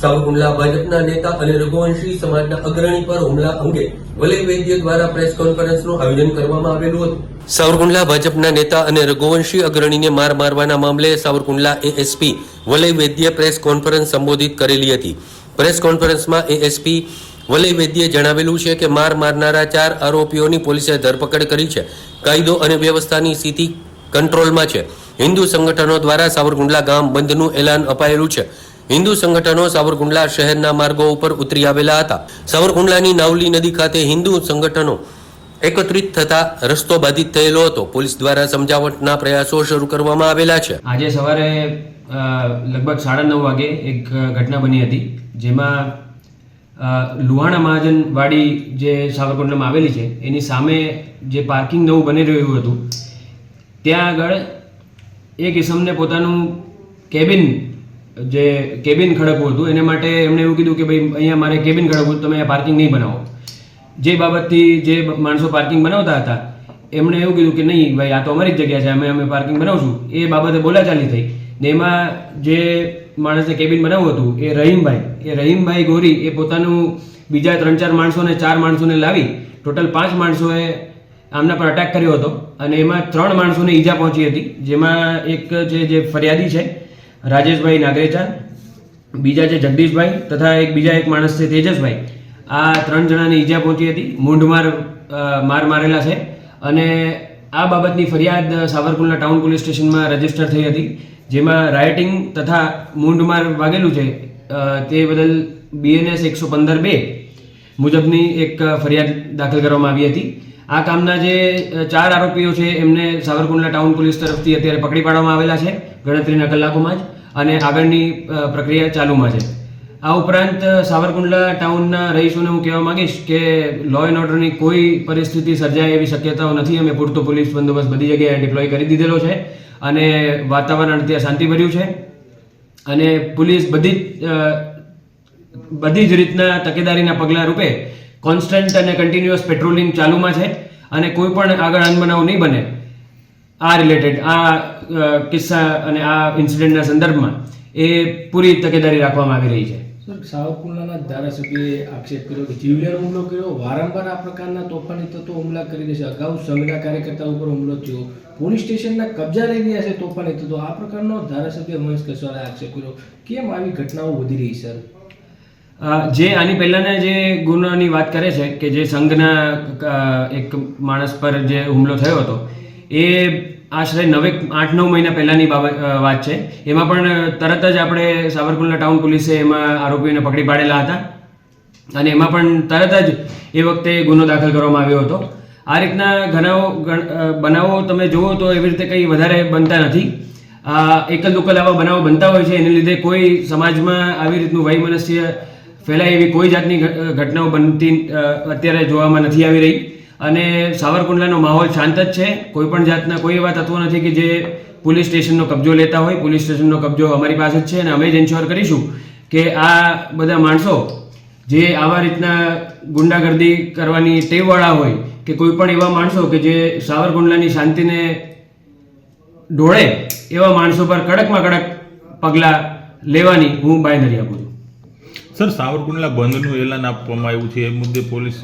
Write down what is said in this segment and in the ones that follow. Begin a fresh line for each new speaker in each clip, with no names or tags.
સાવરકુંડલા ભાજપના નેતા અને રઘુવંશી સમાજના અગ્રણી પર હુમલા અંગે વલય વૈદ્ય દ્વારા પ્રેસ કોન્ફરન્સનું આયોજન કરવામાં આવેલું હતું. સાવરકુંડલા ભાજપના નેતા અને રઘુવંશી અગ્રણીને માર મારવાના મામલે Savarkundla ASP Valay Vaidya press conference સંબોધિત કરેલી હતી. પ્રેસ કોન્ફરન્સમાં એએસપી વલય વૈદ્યે જણાવેલું છે કે માર મારનારા ચાર આરોપીઓની પોલીસે ધરપકડ કરી છે. કાયદો અને વ્યવસ્થાની સ્થિતિ કંટ્રોલમાં છે. હિન્દુ સંગઠનો દ્વારા સાવરકુંડલા ગામ બંધનું એલાન અપાયેલું છે. હિન્દુ સંગઠનો સાવરકુંડલા શહેરના માર્ગો ઉપર ઉતરી આવેલા હતા. સાવરકુંડલાની નાવલી નદી ખાતે હિન્દુ સંગઠનો એકત્રિત થતા રસ્તો બાધિત થયેલો હતો. પોલીસ દ્વારા સમજાવટના પ્રયાસો શરૂ કરવામાં આવેલા છે.
આજે સવારે લગભગ સાડા નવ વાગે એક ઘટના બની હતી, જેમાં લુહાણા મહાજન વાડી જે સાવરકુંડલામાં આવેલી છે, એની સામે જે પાર્કિંગ નવું બની રહ્યું હતું, ત્યાં આગળ એક ઇસમને પોતાનું કેબિન જે કેબિન ખડકવું હતું, એને માટે એમણે એવું કીધું કે ભાઈ, અહીંયા મારે કેબિન ખડકવું તમે અહીંયા પાર્કિંગ નહીં બનાવો. જે બાબતથી જે માણસો પાર્કિંગ બનાવતા હતા, એમણે એવું કીધું કે નહીં, ભાઈ, આ તો અમારી જ જગ્યા છે, અમે અમે પાર્કિંગ બનાવશું. એ બાબતે બોલાચાલી થઈ. ને એમાં જે માણસે કેબિન બનાવવું હતું, એ રહીમભાઈ એ રહીમભાઈ ગોરી, એ પોતાનું બીજા ત્રણ ચાર માણસોને ચાર માણસોને લાવી ટોટલ પાંચ માણસોએ આમના પર અટેક કર્યો હતો. અને એમાં ત્રણ માણસોને ઈજા પહોંચી હતી, જેમાં એક જે જે ફરિયાદી છે રાજેશભાઈ નાગરેચા, બીજા છે જગદીશભાઈ તથા એક બીજા એક માણસ છે તેજસભાઈ. આ ત્રણ જણાને ઈજા પહોંચી હતી, મૂંઢમાર માર મારેલા છે અને આ બાબતની ફરિયાદ સાવરકુંડલા ટાઉન પોલીસ સ્ટેશનમાં રજિસ્ટર થઈ હતી, જેમાં રાયટિંગ તથા મૂંઢમાર વાગેલું છે તે બદલ બીએનએસ એકસો પંદર બે મુજબની એક ફરિયાદ દાખલ કરવામાં આવી હતી. આ કામના જે ચાર આરોપીઓ છે, એમને સાવરકુંડલા ટાઉન પોલીસ તરફથી અત્યારે પકડી પાડવામાં આવેલા છે, ગણતરીના કલાકોમાં જ. અને આગળની પ્રક્રિયા ચાલુમાં છે. આ ઉપરાંત સાવરકુંડલા ટાઉનના રહીશોને હું કહેવા માંગીશ કે લો એન્ડ ઓર્ડરની કોઈ પરિસ્થિતિ સર્જાય એવી શક્યતાઓ નથી. અમે પૂરતો પોલીસ બંદોબસ્ત બધી જગ્યાએ ડિપ્લોય કરી દીધેલો છે અને વાતાવરણ અત્યારે શાંતિભર્યું છે. અને પોલીસ બધી જ બધી જ રીતના તકેદારીના પગલાં રૂપે કોન્સ્ટન્ટ અને કન્ટિન્યુઅસ પેટ્રોલિંગ ચાલુમાં છે અને કોઈ પણ આગળ અનબનાવ નહીં બને. આ રિલેટેડ આ કિસ્સા અને આ ઇન્સિડન્ટના સંદર્ભમાં એ પૂરી તકેદારી રાખવામાં આવી રહી છે.
સર સાવરકુંડલાના ધારાસભ્યએ આક્ષેપ કર્યો કે જીવલેણ હુમલો કર્યો. વારંવાર આ પ્રકારના તોફાની તત્વો હુમલા કરી દે છે. અગાઉ સંઘના કાર્યકર્તા ઉપર હુમલો થયો. પોલીસ સ્ટેશનના કબજા લઈ રહ્યા છે તોફાની તત્વો. આ પ્રકારનો ધારાસભ્ય મહેશ કસવાલે આક્ષેપ કર્યો. કેમ આવી ઘટનાઓ વધી રહી સર?
જે આની પહેલાંના જે ગુનાની વાત કરે છે કે જે સંઘના એક માણસ પર જે હુમલો થયો હતો એ આશરે નવે આઠ નવ મહિના પહેલાંની બાબત વાત છે. એમાં પણ તરત જ આપણે સાવરકુંડલા ટાઉન પોલીસે એમાં આરોપીઓને પકડી પાડેલા હતા. અને એમાં પણ તરત જ એ વખતે ગુનો દાખલ કરવામાં આવ્યો હતો. આ રીતના ગણ- બનાવો તમે જુઓ તો એવી રીતે કંઈ વધારે બનતા નથી. એકલ દુકલ આવા બનાવો બનતા હોય છે. એને લીધે કોઈ સમાજમાં આવી રીતનું વૈમનસ્ય ફેલાય એવી કોઈ જાતની ઘટનાઓ બનતી અત્યારે જોવામાં નથી આવી રહી. અને સાવરકુંડલાનો માહોલ શાંત જ છે. કોઈ પણ જાતના કોઈ એવા તત્વો નથી કે જે પોલીસ સ્ટેશનનો કબજો લેતા હોય. પોલીસ સ્ટેશનનો કબજો અમારી પાસે જ છે અને અમે જ એન્શ્યોર કરીશું કે આ બધા માણસો જે આવા રીતના ગુંડાગર્દી કરવાની ટેવવાળા હોય કે કોઈ પણ એવા માણસો કે જે સાવરકુંડલાની શાંતિને ઢોળે એવા માણસો પર કડકમાં કડક પગલાં લેવાની હું બાંયધરી આપું છું.
સર, સાવરકુંડલા બંધનું એલાન આપવામાં આવ્યું છે. એ મુદ્દે પોલીસ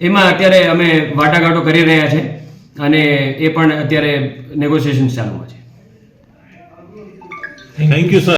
એમાં અત્યારે અમે વાટાઘાટો કરી રહ્યા છે અને એ પણ અત્યારે નેગોશિએશન ચાલુમાં છે.
Thank you sir